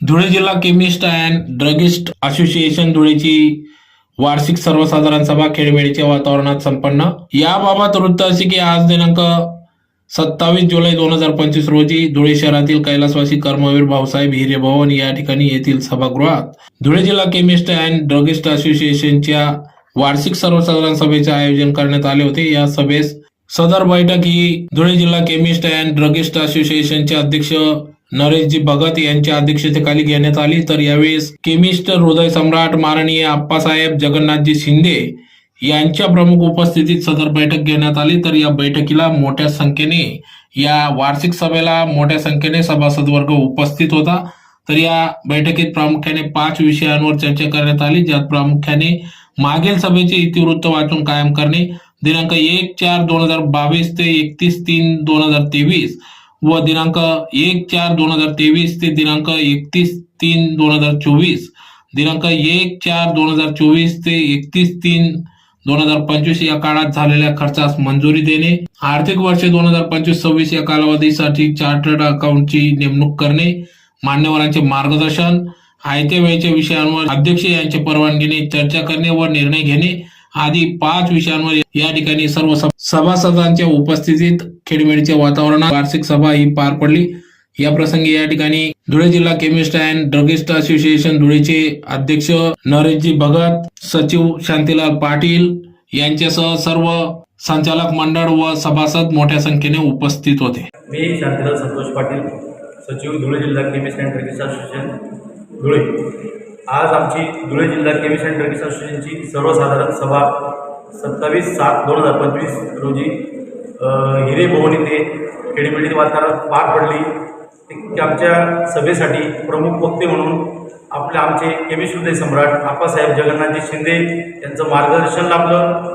धुळे जिल्हा chemist and druggist association धुळेची वार्षिक सर्वसाधारण सभा खेळमेळीच्या वातावरणात संपन्न. याबाबत वृत्त असे की आज दिनांक सत्तावीस जुलै दोन हजार पंचवीस रोजी धुळे शहरातील कैलासवासी कर्मवीर भाऊसाहेब हिरे भवन या ठिकाणी येथील सभागृहात धुळे जिल्हा केमिस्ट अँड ड्रगिस्ट असोसिएशनच्या वार्षिक सर्वसाधारण सभेचे आयोजन करण्यात आले होते. या सभेस सदर बैठक ही धुळे जिल्हा केमिस्ट अँड ड्रगिस्ट असोसिएशनचे अध्यक्ष नरेशजी भगत यांच्या अध्यक्षतेखाली घेण्यात आली. तर यावेळेस केमिस्ट हृदय सम्राट माननीय आप्पासाहेब जगन्नाथजी शिंदे यांच्या प्रमुख उपस्थितीत सदर बैठक घेण्यात आली. तर या बैठकीला मोठ्या संख्येने या वार्षिक सभेला मोठ्या संख्येने सभासद वर्ग उपस्थित होता. तर या बैठकीत प्रामुख्याने पाच विषयांवर चर्चा करण्यात आली. ज्यात प्रामुख्याने मागील सभेचे इतिवृत्त वाचून कायम करणे. दिनांक एक चार दोन हजार बावीस ते एकतीस तीन दोन हजार तेवीस व दिनांक एक चार दोन हजार तेवीस ते दिनांक एकतीस तीन दोन हजार चोवीस दिनांक एक चार दोन हजार चोवीस ते एकतीस तीन दोन हजार पंचवीस या काळात झालेल्या खर्चास मंजुरी देणे आर्थिक वर्ष दोन हजार पंचवीस सव्वीस या कालावधीसाठी चार्टर्ड अकाउंटची नेमणूक करणे मान्यवरांचे मार्गदर्शन आयत्या वेळेच्या विषयांवर अध्यक्ष यांच्या परवानगीने चर्चा करणे व निर्णय घेणे आदी पाच विषयांवर या ठिकाणी सर्व सभासदांच्या उपस्थितीत खेडमेडीच्या वातावरणात वार्षिक सभा ही पार पडली. या प्रसंगी या ठिकाणी धुळे जिल्हा केमिस्ट अँड ड्रगिस्ट असोसिएशन धुळेचे अध्यक्ष नरेशजी भगत सचिव शांतीलाल पाटील यांच्यासह सर्व संचालक मंडळ व सभासद मोठ्या संख्येने उपस्थित होते. मी शांतीलाल संतोष पाटील सचिव धुळे जिल्हा chemist and druggist association Dhule. आज आमची धुळे जिल्हा केमिस्ट अँड ड्रगिस्ट असोसिएशनची सर्वसाधारण सभा सत्तावीस सात दोन हजार पंचवीस रोजी हिरे भवन येथे खेडीमेडीत वातावरणात पार पडली. ते आमच्या सभेसाठी प्रमुख वक्ते म्हणून आपले आमचे केमिस्ट हृदय सम्राट आप्पासाहेब जगन्नाथजी शिंदे यांचं मार्गदर्शन लाभलं.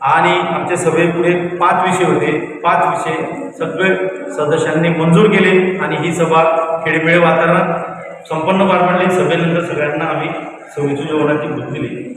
आणि आमच्या सभेपुढे पाच विषय होते. पाच विषय सगळे सदस्यांनी मंजूर केले आणि ही सभा खेळमेळ वातावरणात संपन्न पार पडली. सभेनंतर सगळ्यांना आम्ही सव्वीस जेवणाची भूक दिली.